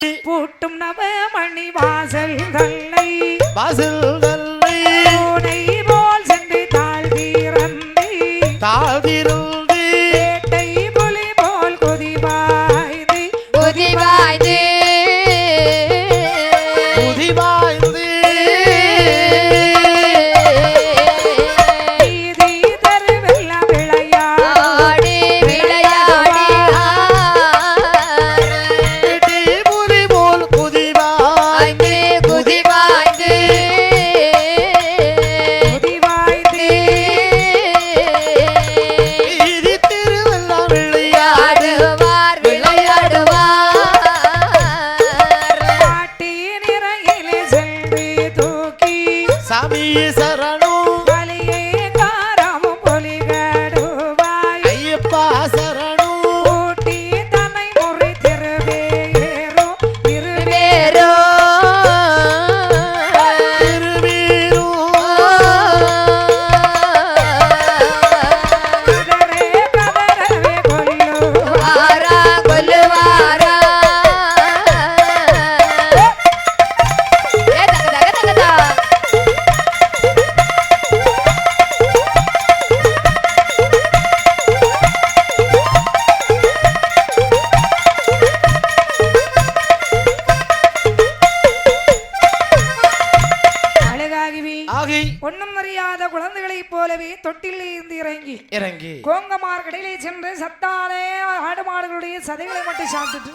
பூட்டும் நவமணி வாசல் தல்லை வாசல் தல்லை போல் சென்று தாழ்வீரந்தி தாழ்ந்திருந்து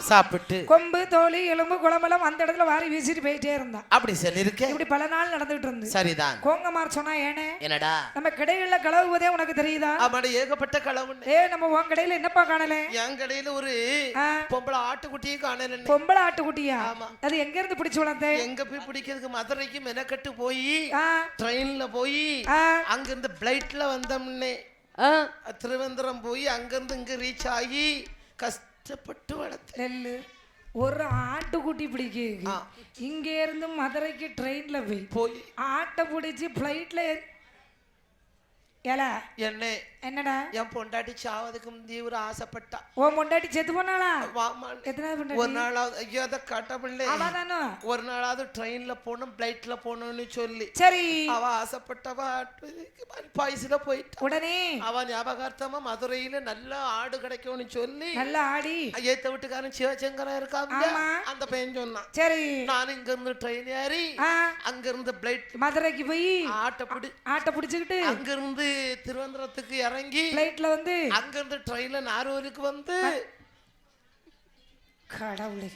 சாப்பிட்டு கொம்பு தோலி எலும்பு குழம்பெல்லாம் அந்த இடத்துல வாரி வீசிட்டு போயிட்டே இருந்தான் அப்படி சொல்லிருக்க இப்படி பல நாள் நடந்துட்டு இருந்து. சரிதான். கோங்கமார் சொன்னா ஏனே? என்னடா? நம்ம கடைகள்ல கலவுவதே உனக்கு தெரியுதா? ஆமாடி ஏகப்பட்ட களவுன்னு ஏ நம்ம உன் கடையில என்னப்பா காணல? என் கடையில ஒரு பொம்பளை ஆட்டுக்குட்டியும் காணல பொம்பளை ஆட்டுக்குட்டியா? ஆமா. அது எங்க இருந்து பிடிச்சு வளர்த்த? எங்க போய் பிடிக்கிறதுக்கு மதுரைக்கு மெனக்கட்டு போய் ட்ரெயின்ல போய் அங்க இருந்து பிளைட்ல வந்தோம்னே. திருவனந்தபுரம் போய் அங்கிருந்து இங்க ரீச் ஆகி கஷ்டப்பட்டு வளர்த்தேன். நெல்லு ஒரு ஆட்டுக்குட்டி பிடிக்க. இங்க இருந்து மதுரைக்கு ட்ரெயின்ல போய் போய் ஆட்டை பிடிச்சி ஃப்ளைட்ல ஏல. என்ன என்னடா? என் பொண்டாட்டி சாவதுக்கு முந்தைய ஒரு ஆசைப்பட்டா. ஓ முண்டாட்டி செத்து போனாளா. எத்தனாவது ஒரு பொண்டாட்டி நாளாவது ஐயோ அதை அவதானோ ஒரு நாளாவது ட்ரெயின்ல போகணும் பிளைட்ல போகணும்னு சொல்லி. சரி. அவ ஆசைப்பட்டவ பாய்ஸ்ல போயிட்டா. உடனே? அவ ஞாபகார்த்தமா மதுரையில நல்ல ஆடு கிடைக்கும்னு சொல்லி நல்லா ஆடி. ஏத்த வீட்டுக்காரன் சிவசங்கரா இருக்காங்க. அந்த பையன் சொன்னான். சரி. நான் இங்க இருந்து ட்ரெயின் ஏறி அங்க இருந்து பிளைட் மதுரைக்கு போய் ஆட்டை பிடி ஆட்டை பிடிச்சுக்கிட்டு. அங்க இருந்து திருவனந்தபுரத்துக்கு இறங்கி ஃப்ளைட்ல வந்து அங்க இருந்து ட்ரெயின்ல நாரூருக்கு வந்து கடவுளே.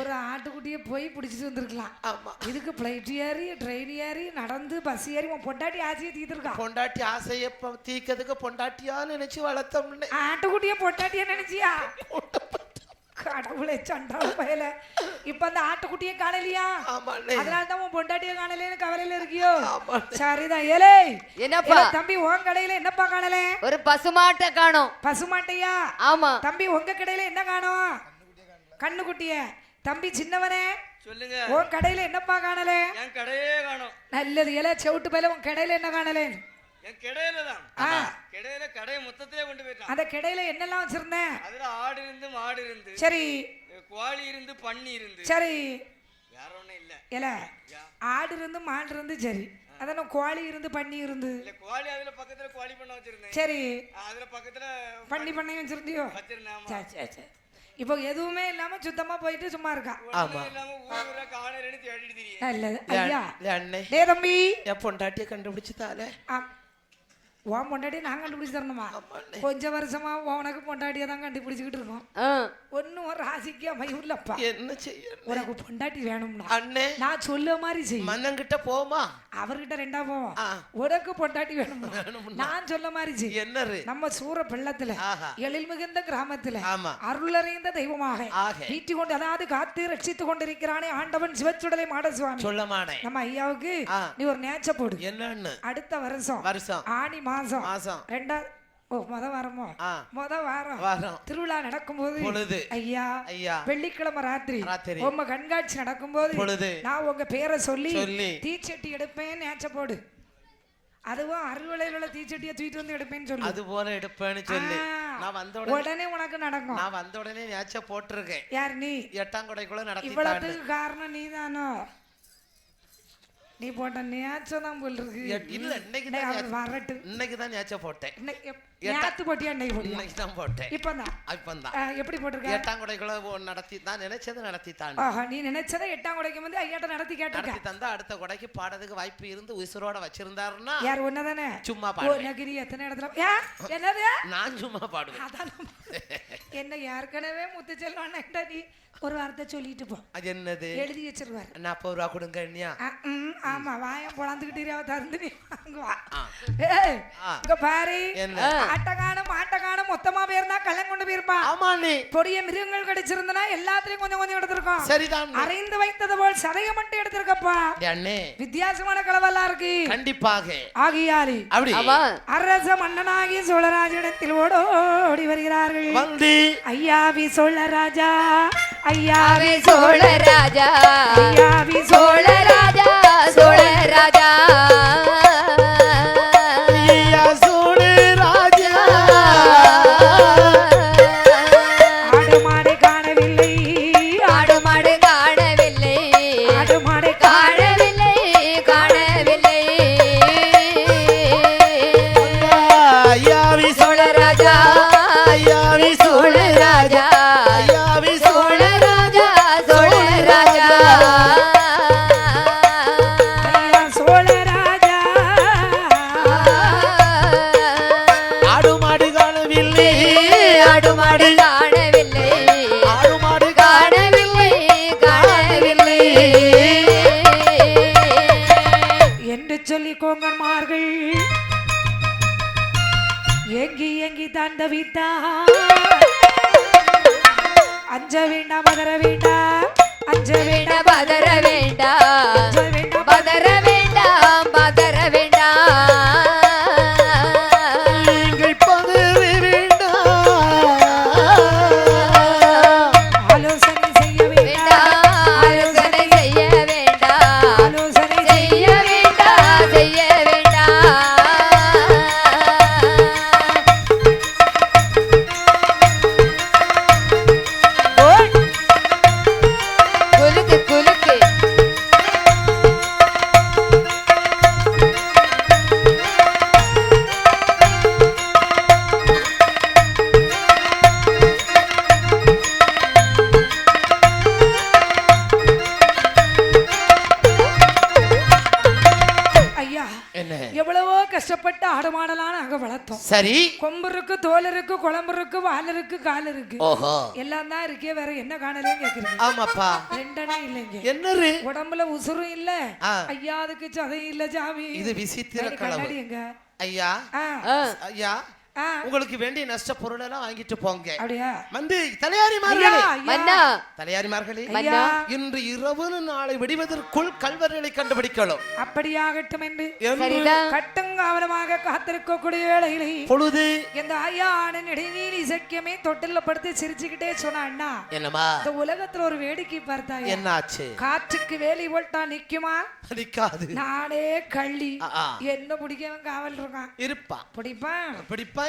ஒரு ஆட்டுக்குட்டியை போய் பிடிச்சிட்டு வந்திருக்கலாம். ஆமா. இதுக்கு ஃப்ளைட் ஏறி ட்ரெயின் ஏறி நடந்து பஸ் ஏறி உன் பொண்டாட்டி ஆசையை தீர்த்துருக்கான் பொண்டாட்டி ஆசைய தீக்கிறதுக்கு பொண்டாட்டியா நினைச்சு வளர்த்தோம்னு. ஆட்டுக்குட்டியை பொண்டாட்டியா நினைச்சியா? கடவுளே சண்டாள பயல. இப்ப அந்த ஆட்டுக்குட்டியை காணலையா? அதனால தான் உன் பொண்டாட்டியை காணலேன்னு கவலையில இருக்கியோ? சரிதான். ஏலே என்னப்பா? தம்பி உன் கடையில என்னப்பா காணல? ஒரு பசுமாட்டை காணோம். பசுமாட்டையா? ஆமா. தம்பி உங்க கடையில என்ன காணோம்? கண்ணுக்குட்டிய. தம்பி சின்னவனே? சொல்லுங்க. உன் கடையில என்னப்பா காணல? என் கடையே காணும். நல்லது. ஏலே செவிட்டு பயில உன் கடையில என்ன காணலே? என் கிடையில தான். கிடையில கடையை மொத்தத்திலே கொண்டு போயிட்டான். அந்த கடையில என்னெல்லாம் வச்சிருந்தேன் அதுல ஆடு இருந்து மாடு இருந்து சரி. கோழி இருந்து பன்னி இருந்து. சரி. வேற ஒண்ணும் இல்ல. ஏல ஆடு இருந்து மாடு இருந்து சரி. அதான் கோழி இருந்து பண்ணி இருந்து. இல்ல கோழி அதுல பக்கத்துல கோழி பண்ண வச்சிருந்தேன். சரி. அதுல பக்கத்துல பண்ணி பண்ணி வச்சிருந்தியோ. சரி சரி சரி. இப்போ எதுவுமே இல்லாம சுத்தமா போயிட்டு சும்மா இருக்கா? நல்லது ஐயா. டே தம்பி. என் பொண்டாட்டியை கண்டுபிடிச்சு தாலே உன் பொண்டாட்டி நான் கண்டுபிடிச்சு தரணுமா கொஞ்ச வருஷமா உனக்கு பொண்டாட்டியை தான் கண்டுபிடிச்சிக்கிட்டு இருக்கோம். ஒன்னும் ஒரு ராசிக்கு அமையுள்ளப்பா என்ன செய்ய உனக்கு பொண்டாட்டி வேணும்னா அண்ணே. நான் சொல்ல மாதிரி செய். மன்னங்கிட்ட போமா? அவர்கிட்ட ரெண்டா போவோம். உனக்கு பொண்டாட்டி வேணும்னா நான் சொல்ல மாதிரி செய். என்னரு நம்ம சூர பெள்ளத்துல. எழில் மிகுந்த கிராமத்துல. அருளறிந்த தெய்வமாக. வீட்டு கொண்டு அதாவது காத்து ரட்சித்து கொண்டிருக்கிறானே ஆண்டவன் சிவச்சுடலை மாடசுவாமி. சொல்லமானே நம்ம ஐயாவுக்கு. நீ ஒரு நேச்ச போடு. என்னன்னு? அடுத்த வருஷம் வருஷம். ஆனி மாசம் மாசம் ரெண்டா ஓ முத வாரமோ. முத வாரம். வாரம். திருவிழா நடக்கும்போது பொழுது. ஐயா ஐயா. வெள்ளிக்கிழமை ராத்திரி. ராத்திரி. உங்க கண்காட்சி நடக்கும்போது பொழுது. நான் உங்க பேரை சொல்லி சொல்லி. தீச்சட்டி எடுப்பேன் நேச்ச போடு. அதுவும் அறுவலையில் உள்ள தீச்சட்டியை தூக்கிட்டு வந்து எடுப்பேன்னு சொல்லு. அது போல எடுப்பேன்னு சொல்லி. நான் வந்த உடனே உடனே உனக்கு நடக்கும். நான் வந்த உடனே நேச்ச போட்டிருக்கேன். யார் நீ? எட்டாம் கொடைக்குள்ள நடத்தி இவ்வளவுக்கு காரணம் நீதானோ? நீ போட்ட நேச்சம் போல் இருக்கு. இல்ல, இன்னைக்கு தான் வரட்டு இன்னைக்கு தான் நேச்ச போட்டேன். நேத்து போட்டியா இன்னைக்கு போட்டியா? இன்னைக்கு தான் போட்டேன். இப்பதான் இப்பந்தான். ஆ, எப்படி போட்டிருக்க? எட்டாம் கொடைக்குள்ள நடத்தி நான் நினைச்சது நடத்தி தான். நீ நினைச்சதை எட்டாம் கொடைக்கு வந்து ஐயாட்ட நடத்தி கேட்டிருக்க. நடத்தி தந்தா அடுத்த கொடைக்கு பாடுறதுக்கு வாய்ப்பு இருந்து உசுரோட வச்சிருந்தாருன்னா யார் ஒன்னதானே? சும்மா பாடுவேன். நகிரி எத்தனை இடத்துல? என்னது? நான் சும்மா பாடுவேன். அதான் என்ன ஏற்கனவே முத்துச்செல்வான்டா நீ ஒரு வார்த்தை சொல்லிட்டு போ. அது என்னது? எழுதி வச்சிருவாரு. நாற்பது ரூபா கொடுங்க ம், ஆமா வாயம் பொழந்துக்கிட்டே தந்து நீ வாங்குவா ஆ. ஏய், ஆ. இங்க பாரு. என்ன? ஆட்டக்கானம் ஆட்டக்கானம் மொத்தமா போயிருந்தா கல்யாணம் கொண்டு போயிருப்பா. ஆமா நீ பொடிய மிருகங்கள் கடிச்சிருந்தனா எல்லாத்துலயும் கொஞ்சம் கொஞ்சம் எடுத்திருக்கோம். சரிதான் அரைந்து வைத்தது போல் சதைய மட்டும் எடுத்திருக்கப்பா. அண்ணே. வித்தியாசமான கலவெல்லாம் இருக்கு. கண்டிப்பாக. ஆகியாரி அப்படி. அரச மன்னனாகி சோழராஜிடத்தில் ஓடோடி வருகிறார்கள். வந்து ஐயாவி சோழராஜா ஐயாவி சோழ ராஜா ஐயாவி சோழ சோழ ராஜா. இருக்கு கால் இருக்கு. ஓஹோ. எல்லாம் தான் இருக்கே வேற என்ன காணலையும் கேக்குறீங்க? ஆமாப்பா. ரெண்டனே இல்லைங்க. என்னரு? உடம்புல உசுரும் இல்ல. ஐயா அதுக்கு சதையும் இல்ல சாமி இது விசித்திர கலவு ஐயா. ஐயா. உங்களுக்கு வேண்டிய நஷ்ட பொருள் எல்லாம் வாங்கிட்டு போங்க. அப்படியா? வந்து தலையாரிமார்களே. தலையாரிமார்களே ஐயா. இன்று இரவு நாளை விடுவதற்குள் கல்வர்களை கண்டுபிடிக்கலாம் அப்படியாகட்டும் என்று சரிதான் கட்டுங்காவலமாக காத்திருக்கக்கூடிய வேளையிலே பொழுது இந்த ஐயா ஆனன் இடைநீர் இசைக்குமே தொட்டில படுத்து சிரிச்சுக்கிட்டே சொன்னா அண்ணா என்னமா இந்த உலகத்துல ஒரு வேடிக்கை பார்த்தாயா? என்னாச்சு? காற்றுக்கு வேலி போட்டா நிக்குமா? நிக்காது. நானே கள்ளி. என்ன பிடிக்கவன் காவல் இருக்கான்? இருப்பா பிடிப்பான். பிடிப்பாய்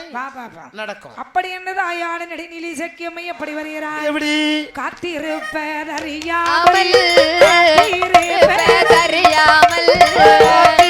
நடக்கும். அப்படி என்னது? ஐயான நெடுநிலை சக்கியமை எப்படி வருகிறாய்? எப்படி? காத்திருப்பதறியாமல். அமல்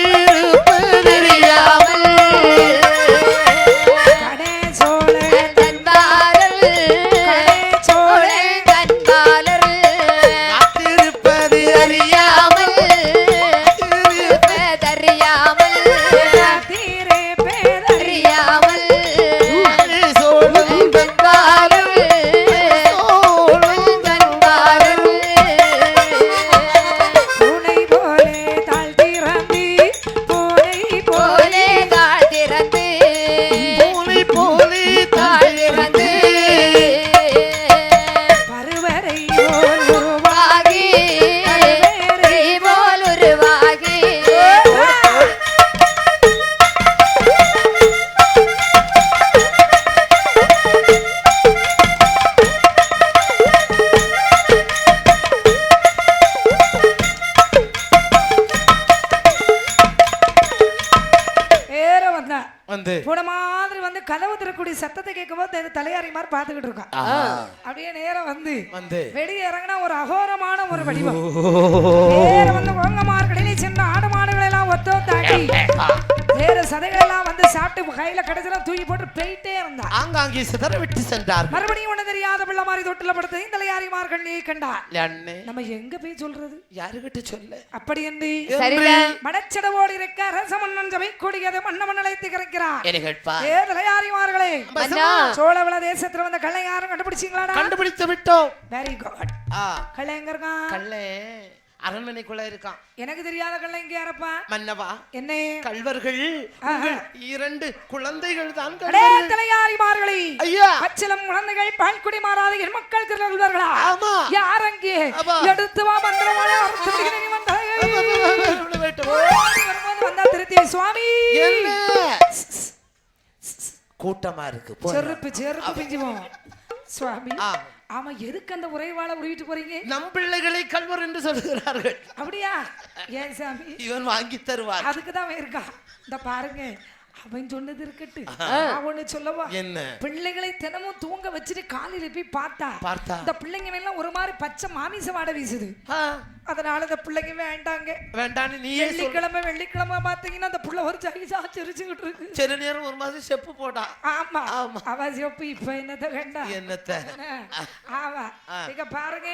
அப்படியே நேரம் வந்து. வந்து. வெளியே இறங்கினா ஒரு அகோரமான ஒரு வடிவம். வந்து கோங்கமார்களிலே சென்ற ஆடு மாடுகளை எல்லாம் ஒத்தோ வேற சதைகள் எல்லாம் வந்து சாப்பிட்டு கையில கடைசியில தூக்கி போட்டு போயிட்டே இருந்தா ஆங்காங்கே சிதற விட்டு சென்றார் மறுபடியும் ஒண்ணு தெரியாத பிள்ளை மாதிரி தொட்டில படுத்து இந்த தலையாரிமார்கள் நீ கண்டார். அண்ணே. நம்ம எங்க போய் சொல்றது? யாருகிட்ட சொல்ல? அப்படி என்று சரிதான். மனச்சடவோடு இருக்க ரசமன்னன் சபை கொடியது மன்னமன் அழைத்து கிடைக்கிறார் ஏ தலையாரிமார்களே சோழவள தேசத்துல வந்த கள்ளை யாரும் கண்டுபிடிச்சீங்களாடா? கண்டுபிடித்து விட்டோம். வெரி குட் ஆ. கள்ளை எங்க இருக்கான் கள்ளே. அரண்மனைக்குள்ள இருக்கான். எனக்கு தெரியாத கள்ளை இங்க யாரப்பா? மன்னவா என்ன? கல்வர்கள் இரண்டு குழந்தைகள் தான். தலையாரிமார்களே. ஐயா. பச்சிலம் குழந்தைகள் பால்குடி மாறாத என் மக்கள் திருநல்வர்களா ஆமா. யார் அங்கே. எடுத்து வா மந்திரமான வந்தா திருத்தி சுவாமி. கூட்டமா இருக்கு. செருப்பு செருப்பு பிஞ்சுவோம். சுவாமி. ஆமா எதுக்கு அந்த உரைவாள உருவிட்டு போறீங்க? நம் பிள்ளைகளை கல்வர் என்று சொல்கிறார்கள் அப்படியா? ஏன் சாமி? இவன் வாங்கி தருவார். அதுக்கு தான் அவன் இருக்கான் இந்த பாருங்க அவன் சொன்னது இருக்கட்டு நான் ஒண்ணு சொல்லவா? என்ன? பிள்ளைகளை தினமும் தூங்க வச்சுட்டு காலையில போய் பார்த்தா பார்த்தா? இந்த பிள்ளைங்க எல்லாம் ஒரு மாதிரி பச்சை மாமிச வாடை வீசுது. அதனால இந்த பிள்ளைங்க வேண்டாங்க. வேண்டான்னு சொல். வெள்ளிக்கிழமை வெள்ளிக்கிழமை பாத்தீங்கன்னா அந்த புள்ள ஒரு ஜாயிசா சிரிச்சுக்கிட்டு இருக்கு. சில நேரம் ஒரு மாதம் செப்பு போடா ஆமா. ஆமா. அவ சிவப்பு இப்ப என்னத்த வேண்டாம் என்னத்த? ஆமா. இங்க பாருங்க?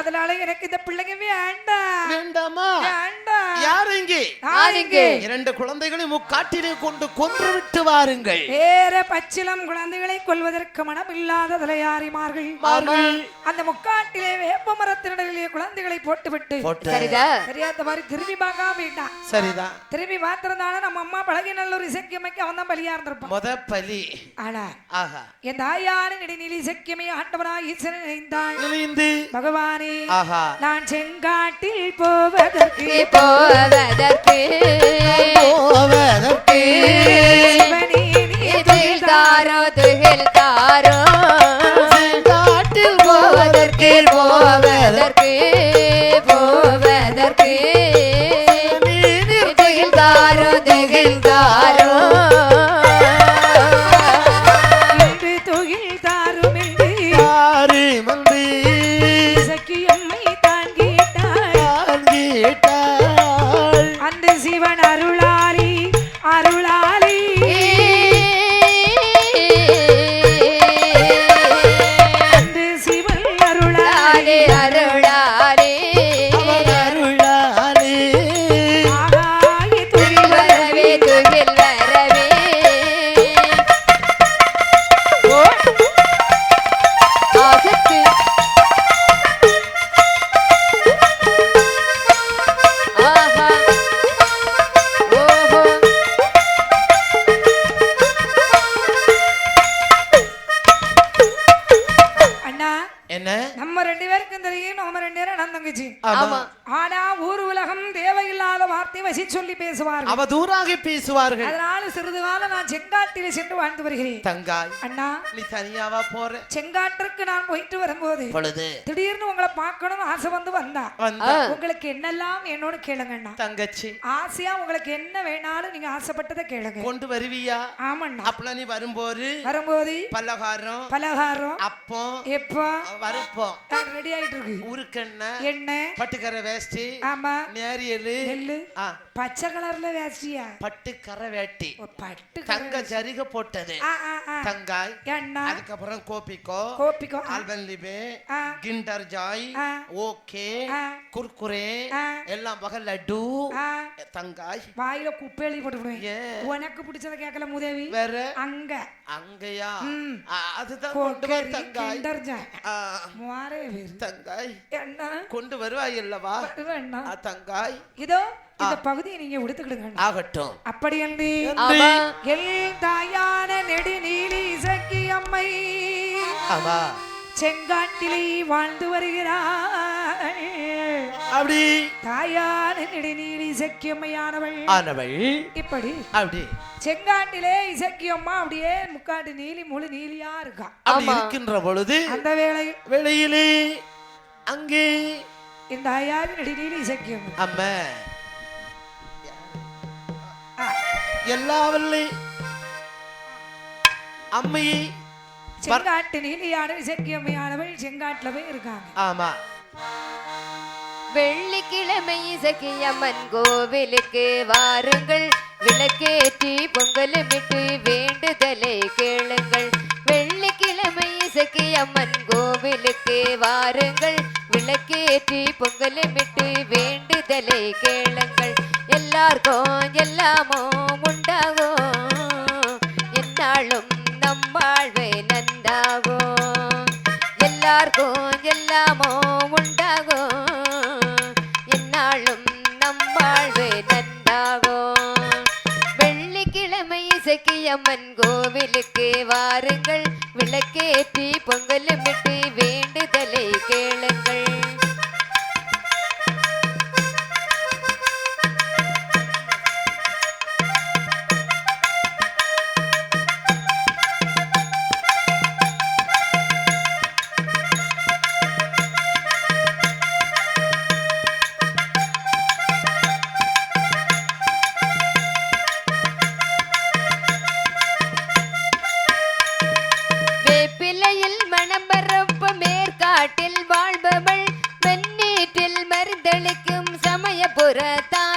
அதனால எனக்கு இந்த பிள்ளைங்க வேண்டாம் வேண்டாமா? வேண்டாம் யார் இங்கே? யார் இங்கே? இரண்டு குழந்தைகளை முக்காட்டிலே கொண்டு கொன்று விட்டு வாருங்கள். வேற பச்சிலம் குழந்தைகளை கொல்வதற்கு மனமில்லாத தலையாரிமார்கள். மார்கள். அந்த முக்காட்டிலே வேப்ப மரத்தினிடையிலே குழந்தைகளை போட்டுவிட்டு போட்டு. சரிதான் தெரியாத மாதிரி திரும்பி பார்க்காம வேண்டாம் சரிதான் திரும்பி பார்த்திருந்தாலும் நம்ம அம்மா பழகி நல்லூர் இசைக்கியமைக்கு அவன் தான் பலியா இருந்திருப்பான். முத பலி. ஆனா ஆஹா. என் தாயாரின் இடைநிலை இசைக்கியமை ஆண்டவனாய் ஈசன் இணைந்தாள். நினைந்து பகவானே ஆஹா. நான் செங்காட்டில் போவதற்கு. போவதற்கு. போவதற்கு. சிவனே நீ இதில் தாரோ துகில் தாரோ வருகிறேன் தங்காய் அண்ணா நீ தனியாவா போற? செங்காட்டிற்கு நான் போயிட்டு வரும்போது பொழுது திடீர்னு உங்களை பார்க்கணும்னு ஆசை வந்து வந்தா. வந்த. உங்களுக்கு என்னெல்லாம் என்னோட கேளுங்கண்ணா. தங்கச்சி. ஆசையா உங்களுக்கு என்ன வேணாலும் நீங்க ஆசைப்பட்டதை கேளுங்க. கொண்டு வருவியா? ஆமாண்ணா. அப்பலாம் நீ வரும்போது வரும்போது பலகாரம் பலகாரம் அப்பம் எப்போ? வரப்போம் ரெடி ஆயிட்டு இருக்கு உருக்கெண்ண எண்ணெய் பட்டுக்கரை வேஷ்டி ஆமா. நேரியலு நெல்லு. பச்சை கலர்ல வேஷ்டியா? பட்டுக்கரை வேட்டி. பட்டு தங்க ஜரிக போட்டது. தங்காய். எண்ணா அதுக்கப்புறம் கோபிக்கோ கோப்பிக்கோ ஆ, Alpenliebe. Kinder Joy. Okay. Kurkure. எல்லாம் வகை லட்டு. தங்காய். வாயில குப்பை எழுதி போட்டுவிடுவேன்? உனக்கு பிடிச்சத கேட்கல முதேவி? வேற? அங்க. அங்கயா? அதுதான் கொண்டு வர தங்காய். கிண்டர் ஜாய் மாறே தங்காய். என்ன? கொண்டு வருவாய் அல்லவா? தங்காய். இதோ இந்த பகுதியை நீங்க எடுத்துக்கிடுங்க ஆகட்டும். அப்படி என்று ஆமா எல் தாயான நெடுநீலி இசக்கி அம்மை. ஆமா செங்காட்டிலே வாழ்ந்து வருகிறாள். அப்படி. தாயான நெடுநீலி இசக்கி அம்மையானவள். ஆனவள். இப்படி. அப்படி. செங்காட்டிலே இசக்கி அம்மா அப்படியே முக்காட்டு நீலி முழு நீலியா இருக்கா? அப்படி இருக்கின்ற பொழுது அந்த வேளையில் வெளியிலே அங்கே இந்த ஐயாறு நெடுநீலி இசக்கி அம்மா. எல்லாவல்லி அம்மையை செங்காட்டு நீதியான இசக்கியம்மையானவள் செங்காட்டுல போய் இருக்காங்க. ஆமா. வெள்ளிக்கிழமை இசக்கியம்மன் கோவிலுக்கு வாருங்கள். விளக்கேற்றி பொங்கலுமிட்டு வேண்டுதலை கேளுங்கள். விளக்கி அம்மன் கோவிலுக்கு வாருங்கள். விளக்கேற்றி பொங்கலுமிட்டு வேண்டுதலை கேளுங்கள். எல்லாருக்கும் எல்லாமும் உண்டாகும். என்னாலும் அளிக்கும் சமயபுரத்தான்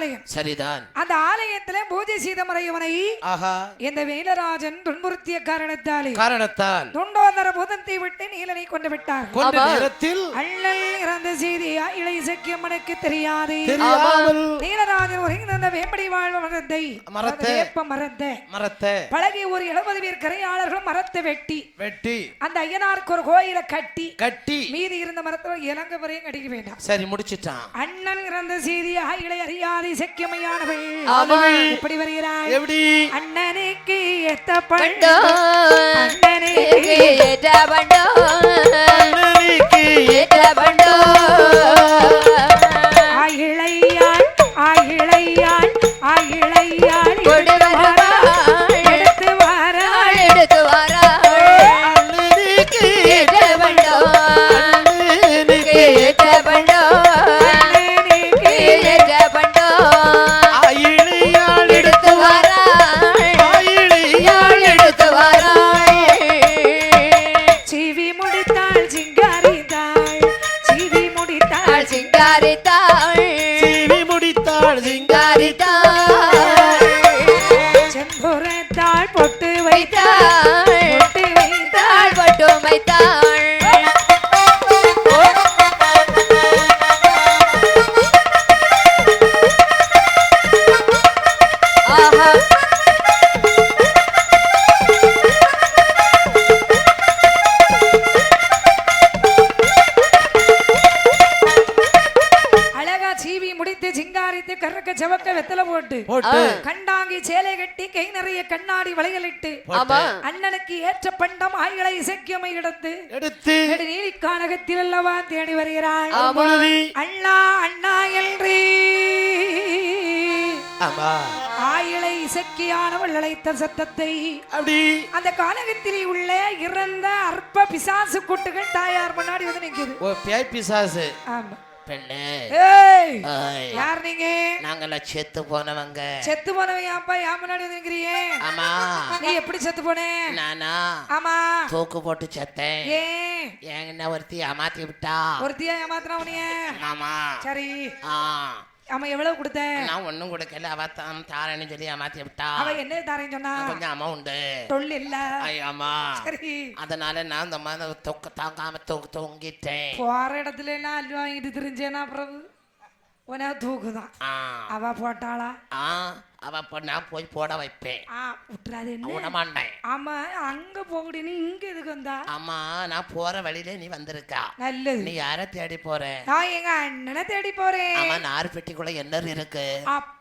ஆலயம். சரிதான். அந்த ஆலயத்திலே பூஜை செய்த முறையவனை ஆஹா. இந்த வேலராஜன் துன்புறுத்திய காரணத்தாலே காரணத்தால்? துண்டோதர பூதத்தை விட்டு நீலனை கொண்டு விட்டார். கொண்ட. நேரத்தில்? அள்ளல் இறந்த செய்தியா? இளை சக்கியம்மனுக்கு தெரியாது. நீலராஜன் உரைந்த வேம்படி வாழ்வ மரத்தை மரத்தை. வேப்ப மரத்தை மரத்தை பழகி ஒரு எழுபது பேர் கரையாளர்களும் மரத்தை வெட்டி. வெட்டி. அந்த ஐயனாருக்கு ஒரு கோயிலை கட்டி. கட்டி. மீதி இருந்த மரத்துல இலங்க வரையும் கடிக்க வேண்டாம். சரி முடிச்சிட்டான். அண்ணன் இறந்த செய்தியா? இளை அறியாதை. சக்கியமையானவள் ஆமாம். எப்படி வருகிறாள். எப்படி? அண்ணனுக்கு எத்த பண்டோ அண்ணனுக்கு ஏற்ற பண்டோ அண்ணனுக்கு ஏற்ற பண்டோ நிறைய கண்ணாடி வளையலிட்டு ஆமா. அண்ணனுக்கு ஏற்ற பண்டம் ஆய்களை இசைக்கியமை எடுத்து நீலி கானகத்தில் அல்லவா தேடி வருகிறாள் பொழுது அண்ணா அண்ணா என்று. ஆமா. ஆயிலை இசக்கியானவள் அழைத்த சத்தத்தை அப்படி. அந்த கானகத்திலே உள்ள இறந்த அற்ப பிசாசு கூட்டுகள் தாயார் முன்னாடி வந்து நிக்குது ஓ பேய் பிசாசு. ஆமா. பெண்ணு. யார் நீங்க? நாங்கெல்லாம் செத்து போனவங்க. செத்து போனவன் அப்பா என் முன்னாடி ஆமா. நீ எப்படி செத்து போனே? நானா? ஆமா. தூக்கு போட்டு செத்தேன். ஏன்? என்ன ஒருத்தி ஏமாத்தி விட்டா ஒருத்தியா ஏமாத்தினா உனிய ஆமா. சரி. ஆ. அவன் எவ்வளவு கொடுத்த நான் ஒண்ணும் கொடுக்கல. அவ தான் தாரேன்னு சொல்லி ஏமாத்தி விட்டா. அவ என்ன தாரேன்னு சொன்னா? கொஞ்சம் அமௌண்ட் தொழில் இல்ல. ஆமா. சரி. அதனால நான் இந்த மாதிரி தொக்க தாங்காம தொங்க தொங்கிட்டேன். போற இடத்துல எல்லாம் அள்ளி வாங்கிட்டு தெரிஞ்சேனா பிரபு உன தூக்குதான். அவ போட்டாளா? ஆ அவ நான் போய் போட வைப்பேன். ஆ விட்டுறாது என்ன? விடமாட்டேன் ஆமா அங்க போகணும் இங்க எதுக்கு வந்தா? ஆமா நான் போற வழியில நீ வந்திருக்கா. நல்லது. நீ யார தேடி போற? நான் எங்க அண்ணனை தேடி போறேன். ஆமா நார் பெட்டிக்குள்ள என்ன இருக்கு? அப்பா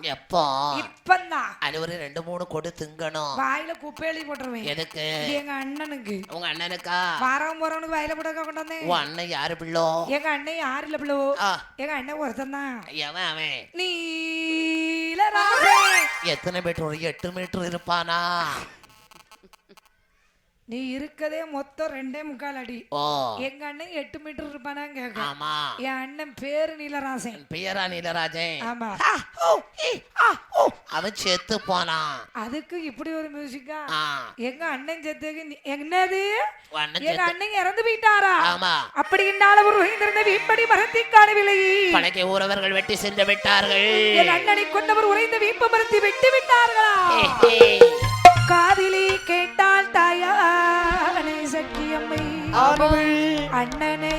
எப்போ? இப்பந்தான் அது ஒரு ரெண்டு மூணு கொடு திங்கணும். வாயில குப்பையெழுதி போட்டுருவேன் எதுக்கு? எங்க அண்ணனுக்கு. உங்க அண்ணனுக்கா? வாரம் போறவனுக்கு வாயில போட கொண்டு வந்தேன். உன் அண்ணன் யாரு பிள்ளோ? எங்க அண்ணன் யாரு இல்ல பிள்ளோ? எங்க அண்ணன் ஒருத்தன் தான். எவன் அவன்? நீலராஜன். எத்தனை மீட்டர் எட்டு மீட்டர் இருப்பானா? நீ இருக்கதே மொத்தம் ரெண்டே முக்கால் அடி. எங்க அண்ணன் எட்டு மீட்டர் இருப்பானா கேட்க. ஆமா. என் அண்ணன் பேரு நீலராசன். பியரா நீலராஜன். ஆமா. அவன் செத்து போனான். அதுக்கு இப்படி ஒரு மியூசிக்கா எங்க அண்ணன் செத்துக்கு நீ- என்னது? எங்க செத்து அண்ணன் இறந்து போயிட்டாரா? ஆமா. அப்படி என்னால் ஒரு உறைந்திருந்த வீப்படி மரத்தை காணவில்லை. பழகை ஊரவர்கள் வெட்டி சென்று விட்டார்கள். என் அண்ணனை கொண்டவர் உறைந்த வீப்ப மரத்தை வெட்டி விட்டார்களா. காதிலி கேட்டால் அண்ணனே.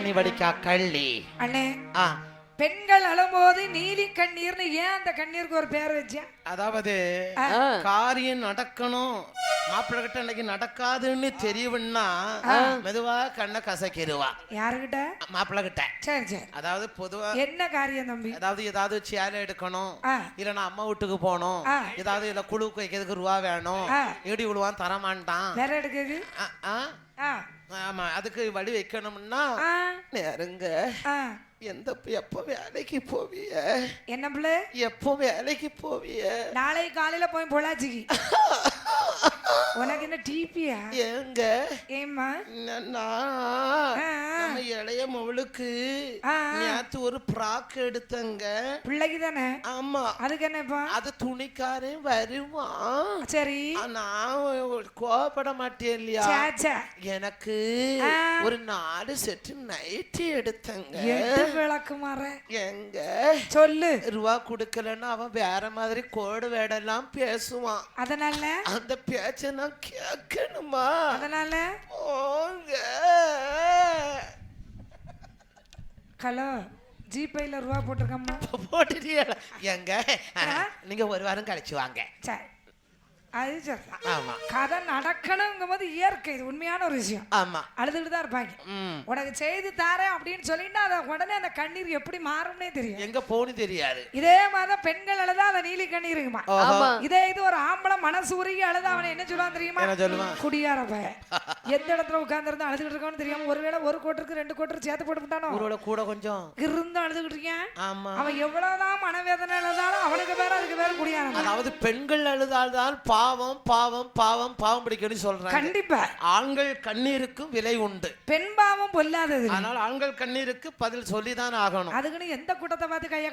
நீலிகண்ணி வடிக்கா கள்ளி. அண்ணே ஆ. பெண்கள் அழும்போது நீலி கண்ணீர்னு ஏன் அந்த கண்ணீருக்கு ஒரு பேர் வச்சேன் அதாவது காரியம் நடக்கணும். மாப்பிள்ளை கிட்ட இன்னைக்கு நடக்காதுன்னு தெரியவன்னா மெதுவா கண்ணை கசக்கிடுவா. யாருகிட்ட? மாப்பிள்ளை கிட்ட சரி சரி. அதாவது பொதுவா என்ன காரியம் தம்பி? அதாவது ஏதாவது சேலை எடுக்கணும் ஆ. இல்லைன்னா அம்மா வீட்டுக்கு போகணும். ஏதாவது இல்ல குழுக்கு வைக்கிறதுக்கு ரூபா வேணும். இடி விழுவான் தரமாட்டான். வேற. ஆ ஆமா அதுக்கு வழி வைக்கணும்னா நேருங்க. எந்த எப்போ வேலைக்கு போவிய? என்ன பிள்ளை? எப்போ வேலைக்கு போவிய? நாளை காலையில போய் பொள்ளாச்சிக்கு உனக்கு என்ன டிபியா? என்னன்னா, ஆ. நம்ம இளைய மவளுக்கு. நேத்து ஒரு பிராக் எடுத்தங்க. பிள்ளைக்கு தானே? ஆமா. அதுக்கு என்னப்பா அது துணிக்காரன் வருவான். சரி. நான் கோவப்பட மாட்டேன் இல்லையா? எனக்கு. ஒரு நாலு செட்டு நைட்டி எடுத்தங்க. எட்டு விளக்கு மாற. எங்க? சொல்லு. ரூபா கொடுக்கலன்னா அவன் வேற மாதிரி கோடு வேடெல்லாம் பேசுவான். அதனால? அந்த பேச்ச நான் கேட்கணுமா? அதனால? போங்க. ஹலோ ஜிபேல ரூபா போட்டிருக்கம்மா. போட்டுட்டியா எங்க? நீங்க ஒரு வாரம் கழிச்சு வாங்க. சரி அது சரிதான் ஆமா. கதை நடக்கணுங்கும் போது இயற்கை இது உண்மையான ஒரு விஷயம். ஆமா. அழுதுகிட்டு தான் இருப்பாங்க. ம். உனக்கு செய்து தாரேன் அப்படின்னு சொல்லிட்டு அதை உடனே அந்த கண்ணீர் எப்படி மாறும்னே தெரியும் எங்க போன்னு தெரியாது. இதே மாதிரி பெண்கள் அழுதா அந்த நீலி கண்ணீர் இருக்குமா? இதே இது ஒரு ஆம்பளை மனசு உருகி அழுதா அவனை என்ன சொல்லுவான் தெரியுமா? என்ன சொல்லுவான்? குடியார பையன் எந்த இடத்துல உட்கார்ந்திருந்தா அழுதுகிட்டு இருக்கான்னு தெரியாம ஒருவேளை ஒரு கோட்டருக்கு ரெண்டு கோட்டர் சேர்த்து போட்டு விட்டானோ? கூட கொஞ்சம். இருந்து அழுதுகிட்டு இருக்கேன் ஆமா. அவன் எவ்வளவுதான் மனவேதனை எழுதாலும் அவனுக்கு வேற அதுக்கு வேற குடியார அதாவது பெண்கள் அழுதால்தான் பாவம் பாவம் பாவம் பாவம் பிடிக்கணும்னு சொல்றாங்க. கண்டிப்பா. ஆண்கள் கண்ணீருக்கு விலை உண்டு. பெண் பாவம் பொல்லாதது ஆனால் ஆண்கள் கண்ணீருக்கு பதில் சொல்லிதான் ஆகணும். அதுக்குன்னு எந்த கூட்டத்தை பார்த்து கையை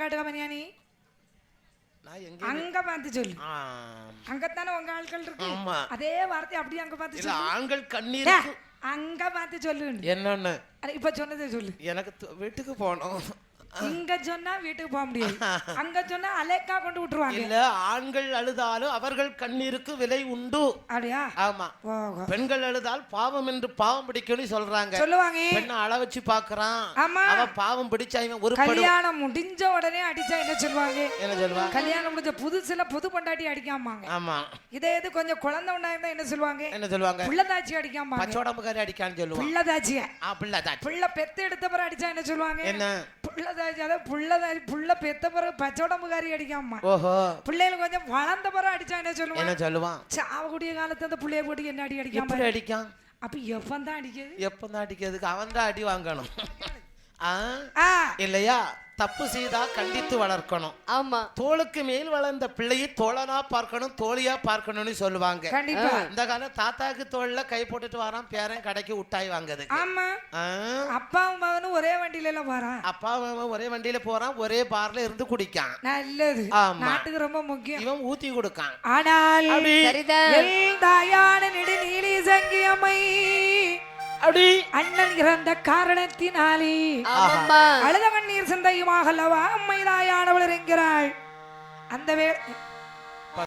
நான் எங்க அங்க பார்த்து சொல்லு. அங்கத்தானே உங்க ஆட்கள் இருக்கு. அதே வார்த்தை அப்படியே அங்க பார்த்து சொல்லு. ஆண்கள் டே, கண்ணீருக்கு அங்க பார்த்து சொல்லு என்னன்னு? இப்ப சொன்னதை சொல்லு. எனக்கு வீட்டுக்கு போகணும். இங்க சொன்னா வீட்டுக்கு போக முடியாது. அங்க சொன்னா அலேக்கா கொண்டு விட்டுருவாங்க. இல்ல ஆண்கள் அழுதாலும் அவர்கள் கண்ணீருக்கு விலை உண்டு. அப்படியா? ஆமா. பெண்கள் அழுதால் பாவம் என்று பாவம் பிடிக்கணும்னு சொல்றாங்க. சொல்லுவாங்க. பெண்ணை அள வச்சு பாக்குறான் ஆமா. அவ பாவம் பிடிச்சா இவன் உருப்படும் கல்யாணம் முடிஞ்ச உடனே அடிச்சா என்ன சொல்லுவாங்க? என்ன சொல்லுவா? கல்யாணம் முடிஞ்ச புதுசுல புது பொண்டாட்டி அடிக்காமாங்க ஆமா. இதே இது கொஞ்சம் குழந்தை உண்டாயிருந்தா என்ன சொல்லுவாங்க? என்ன சொல்லுவாங்க? பிள்ளைதாச்சி அடிக்காமாங்க பச்சோடம்புக்காரி அடிக்கான்னு சொல்லுவான் பிள்ளைதாச்சிய. ஆ பிள்ளைதான் பிள்ளை பெத்து எடுத்த பிறகு அடிச்சா என்ன சொல்லுவாங்க? என்ன? பிள்ளைதாச்சி அதாவது பிள்ளைதாச்சி புள்ள பெத்த பிறகு பச்சோடம்புக்காரி அடிக்காமா ஓஹோ. பிள்ளைகள் கொஞ்சம் வளர்ந்த பிறகு அடிச்சா என்ன என்ன சொல்லுவாங்க சொல்லுவான்? சாவக்கூடிய காலத்து அந்த பிள்ளைய போட்டு என்ன அடி அடிக்காம அடிக்கான்? அப்ப எப்பன் தான் அடிக்குது? எப்பதான் அடிக்கிறதுக்கு அவன் தான் அடி வாங்கணும். இல்லையா? தப்பு செய்தா கண்டித்து வளர்க்கணும். ஆமா. தோளுக்கு மேல் வளர்ந்த பிள்ளையை தோழனா பார்க்கணும் தோழியா பார்க்கணும்னு சொல்லுவாங்க. இந்த காலம் தாத்தாக்கு தோல்ல கை போட்டுட்டு வரான் பேரன் கடைக்கு உட்டாய் வாங்குது ஆமா. அப்பாவும் மகனும் ஒரே வண்டியில எல்லாம் வரான் அப்பா அவன் ஒரே வண்டியில போறான் ஒரே பார்ல இருந்து குடிக்கான். நல்லது. நாட்டுக்கு ரொம்ப முக்கியம். இவன் ஊத்தி கொடுக்கான். ஆனால் சரிதான் எல் தாயான நெடு நீலி சங்கியம்மை அப்படி அண்ணன் இறந்த காரணத்தினாலே அழுத கண்ணீர் சிந்தையுமாக அல்லவா? அம்மை தாயானவள் என்கிறாள். அந்த வே